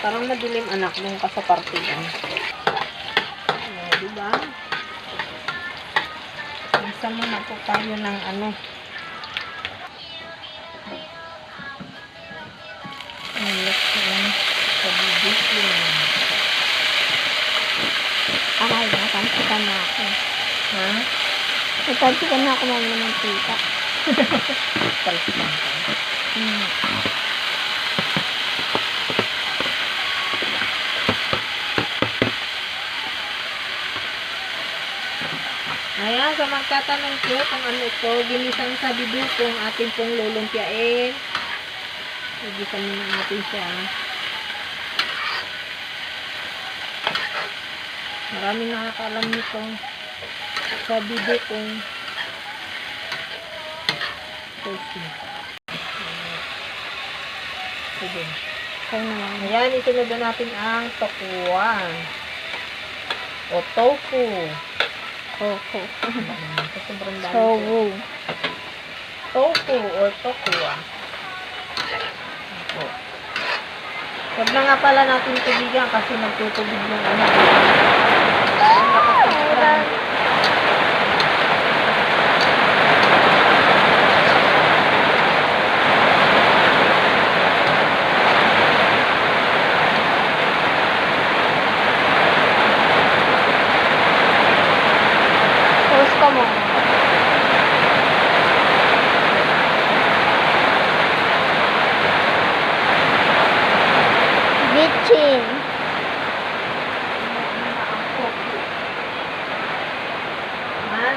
Parang madilim anak nung ka sa party lang. Oh, diba? Isa muna po tayo ng ano. Ang lechon sa bibig Akala na, tansikan na ako. Ha? Natansikan na ako mami ng tita. Talsikan ka. Hmm. Ayan, sa magtatanong ko kung ano ito, ginisang sa bibig kung ating pong lulumpyain. Gigisan muna natin siya. Maraming nakakaalam nito. Sa bibig kung Toasty. Sige. Ayan, isunod na natin ang tokuan. O tofu. Sa sobrang dami. Woo. tofu or tokua. Opo. Huwag na nga pala natin tubigan kasi nagtutubig yung ano. Post ka mo. Bitchin. Ha?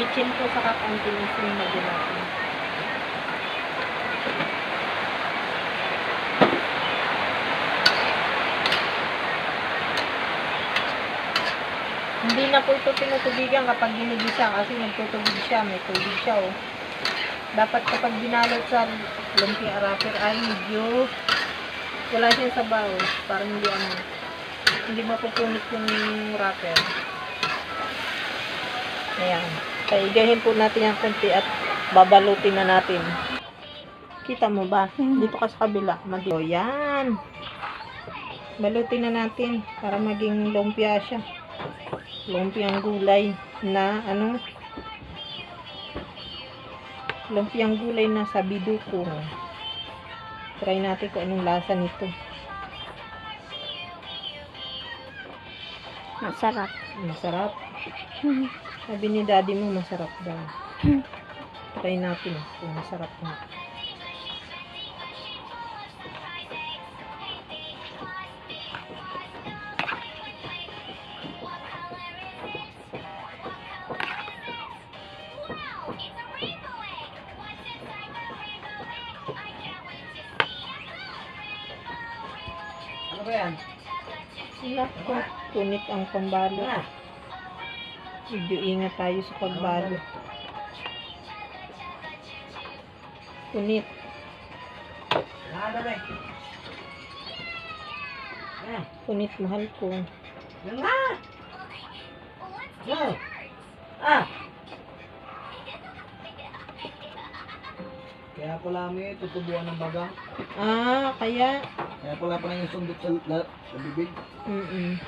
Bitchin po sa kakaunting asin na natin. Hindi na po ito tinutubigan kapag ginigisa kasi nagtutubig siya, may tubig siya oh. Dapat kapag binalot sa lumpia wrapper ay medyo wala siyang sabaw para hindi ano hindi mapupunit yung wrapper. Ayan. Paigahin po natin yung konti at babalutin na natin. Kita mo ba? Hmm. Dito ka sa kabila. Madi- O, yan. Balutin na natin para maging lumpia siya. Lumpiang gulay na ano? Lumpiang gulay na sa biduko. Try natin kung anong lasa nito. Masarap. Masarap. Sabi ni daddy mo masarap daw. Try natin kung masarap na. Yan? Nako, punit ang pambalo. Ah. Medyo ingat tayo sa pagbalo. Punit. Punit mahal ko. Ah! Kaya pala may tutubuan ng baga. Ah, kaya. Kaya pala pala yung sundot sa, la- sa bibig. Mm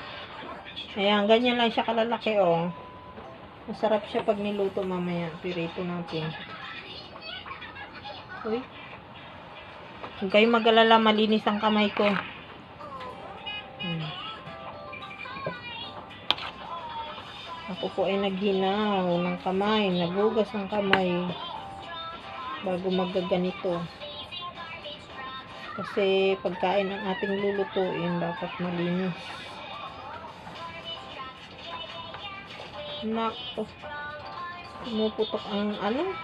Ayan, ganyan lang siya kalalaki, oh. Masarap siya pag niluto mamaya. Pirito natin. Uy. Huwag kayong mag-alala, malinis ang kamay ko. Hmm. Ako po ay naghinaw ng kamay, nagugas ng kamay bago magaganito. Kasi pagkain ang ating lulutuin, dapat malinis. Nako. Pumuputok ang ano?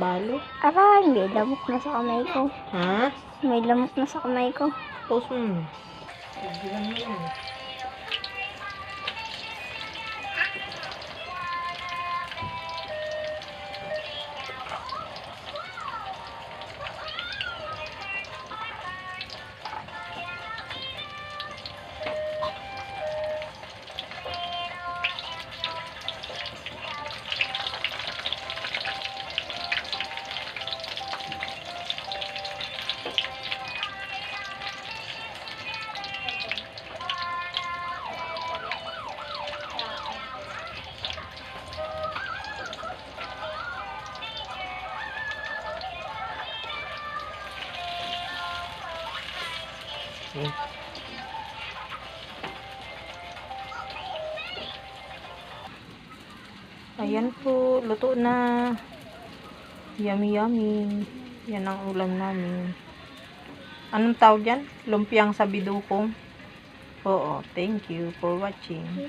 Balo. Aray, may lamok na sa kamay ko. Ha? May lamok na sa kamay ko. Post mo. Mo yan. Eh. Ayan po, luto na. Yummy, yummy. Yan ang ulam namin. Anong tawag yan? Lumpiang sa. Oo, thank you for watching.